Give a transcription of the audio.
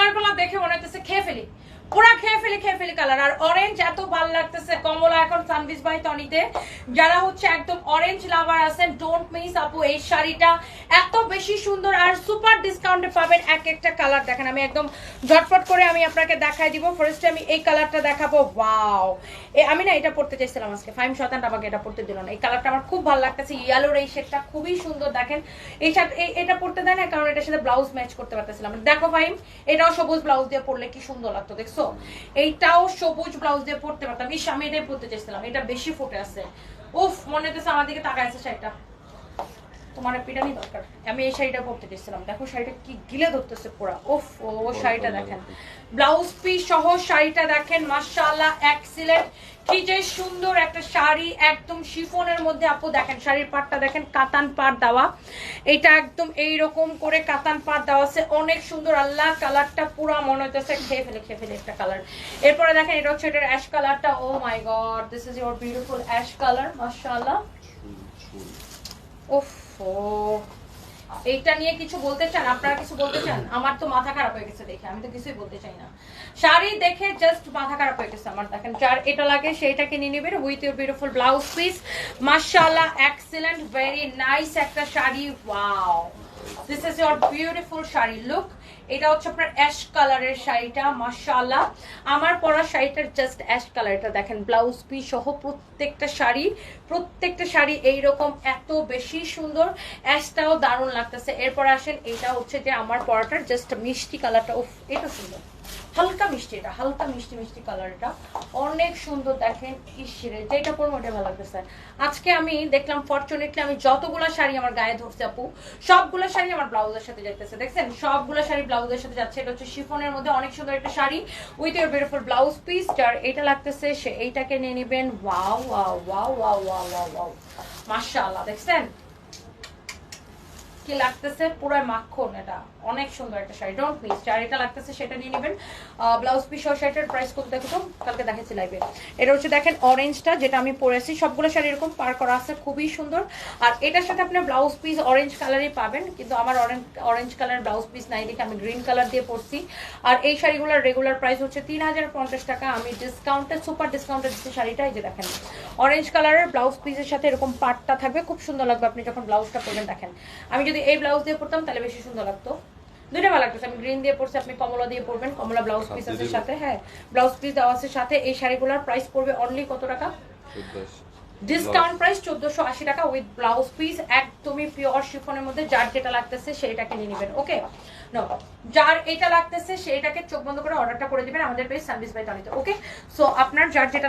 কালারগুলো দেখে মনে হচ্ছে খেয়ে ফেলি। পুরা খেয়ে ফেলি খেয়ে ফেলি কালার আর অরেঞ্জ এত ভালো লাগতেছে। কমলা এখন সানবিস বাই টনিতে। যারা হচ্ছে একদম অরেঞ্জ লাভার আছেন ডোন্ট মিস আপু এই শাড়িটা। এত বেশি সুন্দর আর সুপার ডিসকাউন্টে পাবেন এক একটা কালার দেখেন, আমি একদম করে আমি আপনাকে দেখাই দিব। ফার্স্টে আমি এই কালারটা দেখাবো। ওয়াও আমি না এটা পড়তে চাইছিলাম আজকে। ফাইভ শতাংশ আমাকে এটা পড়তে দিল না। এই কালারটা আমার খুব ভালো লাগতেছে। ইয়েলোর এই শেডটা খুবই সুন্দর। দেখেন, এই শার্ট এটা পড়তে দেয় না কারণ এটার সাথে ব্লাউজ ম্যাচ করতে পারতেছিলাম। দেখো ফাইম এটাও সবুজ ব্লাউজ দিয়ে পরলে কি সুন্দর লাগতো, দেখছ? এইটাও সবুজ ব্লাউজ দিয়ে পরতে পারতাম। ইস, আমি এটাই পরতে চাইছিলাম এটা বেশি ফুটে আছে। উফ, মনে হচ্ছে আমার দিকে তাকায় আছে শাড়িটা। তোমার পিটানি দরকার। আমি এই শাড়িটা পরতে গেছিলাম দেখো শাড়িটা কি গিলে ধরতেছে পুরা। উফ ও শাড়িটা দেখেন। ব্লাউজ পিস সহ শাড়িটা দেখেন মাশাআল্লাহ এক্সিলেন্ট কি যে সুন্দর একটা শাড়ি একদম শিফনের মধ্যে আপু দেখেন শাড়ির পাটটা দেখেন কাতান পাট দেওয়া। এটা একদম এই রকম করে কাতান পাট দেওয়া আছে। অনেক সুন্দর আল্লাহ কালারটা পুরো মনে হইতেছে খেয়ে ফেলে খেয়ে ফেলে একটা কালার। এরপরে দেখেন এটা হচ্ছে এটার অ্যাশ কালারটা ও my god this is your beautiful ash colour মাশাআল্লাহ। উফ ও এইটা নিয়ে কিছু বলতে চান? আপনারা কিছু বলতে চান? আমার তো মাথা খারাপ হয়ে গেছে দেখে। আমি তো কিছুই বলতে চাই না। শাড়ি দেখে জাস্ট মাথা খারাপ হয়ে গেছে আমার। দেখেন, যার এটা লাগে সেইটা কিনে নেবেন with your beautiful blouse piece মার্শাল্লাহ এক্সিলেন্ট ভেরি নাইস একটা sari. Wow this is your beautiful sari look এটা হচ্ছে আপনার অ্যাশ কালারের শাড়িটা, মাশাআল্লাহ। আমার পরা শাড়িটার জাস্ট অ্যাশ কালার এটা দেখেন ব্লাউজ পিস সহ প্রত্যেকটা শাড়ি প্রত্যেকটা শাড়ি এইরকম এত বেশি সুন্দর। অ্যাশটাও দারুণ লাগতেছে। এরপর আসেন, এটা হচ্ছে যে আমার পরাটার জাস্ট মিষ্টি কালারটা উফ, এটা সুন্দর। হালকা মিষ্টি এটা, হালকা মিষ্টি মিষ্টি কালার এটা। অনেক সুন্দর দেখেন ইসিরে যেটা পরবো ওটা ভালো লাগতেছে। আজকে আমি দেখলাম ফরচুনেটলি আমি যতগুলো শাড়ি আমার গায়ে ধরছে আপু, সবগুলো শাড়ি আমার ব্লাউজের সাথে যাইতেছে, দেখছেন? সবগুলো শাড়ি ব্লাউজের সাথে যাচ্ছে। এটা হচ্ছে শিফনের মধ্যে অনেক সুন্দর একটা sari with your beautiful blouse piece যার এটা লাগতেছে, সে এইটাকে নিয়ে নেবেন। Wow wow wow wow wow wow মাশাআল্লাহ, দেখছেন? কি লাগতেছে? পুরো মাখন এটা। অনেক সুন্দর একটা শাড়ি। ডোন্ট মিস যার এটা লাগতেছে, সেটা নিয়ে নেবেন। ব্লাউজ পিস সহ শাড়িটার প্রাইস কত দেখো কালকে দেখেছি লাইভে এটা হচ্ছে দেখেন অরেঞ্জটা যেটা আমি পরেছি। সবগুলো শাড়ি এরকম পার করা আছে, খুবই সুন্দর। আর এটার সাথে আপনি ব্লাউজ পিস অরেঞ্জ কালারই পাবেন। কিন্তু আমার orange orange colour blouse piece নাই দেখে আমি গ্রিন কালার দিয়ে পরছি। আর এই শাড়িগুলোর রেগুলার প্রাইস হচ্ছে তিন হাজার পঞ্চাশ টাকা। আমি ডিসকাউন্টে সুপার ডিসকাউন্টে দিচ্ছি শাড়িটা, এই যে দেখেন। অরেঞ্জ কালারের ব্লাউজ পিসের সাথে এরকম পাটটা থাকবে। খুব সুন্দর লাগবে আপনি যখন ব্লাউজটা পরবেন, দেখেন। আমি যদি এই ব্লাউজ দিয়ে পরতাম তাহলে বেশি সুন্দর লাগতো। দুইটা ভালো লাগতেছে। আমি গ্রিন দিয়ে পরছি আপনি কমলা দিয়ে পরবেন। কমলা ব্লাউজ পিস আছে সাথে হ্যাঁ। ব্লাউজ পিস দেওয়া আছে সাথে। এই শাড়িগুলোর প্রাইস পড়বে অনলি কত টাকা? ডিসকাউন্ট প্রাইস চোদ্দশো আশি টাকা উইথ ব্লাউজ পিস একদমই পিওর শিফনের মধ্যে। যার যেটা লাগতেছে সেইটাকে নিয়ে নেবেন ওকে নো যার এটা লাগতেছে সেইটাকে চোখ বন্ধ করে অর্ডারটা করে দিবেন। আমাদের পেজ সার্ভিস বাই টনিতে ওকে সো আপনার যার যেটা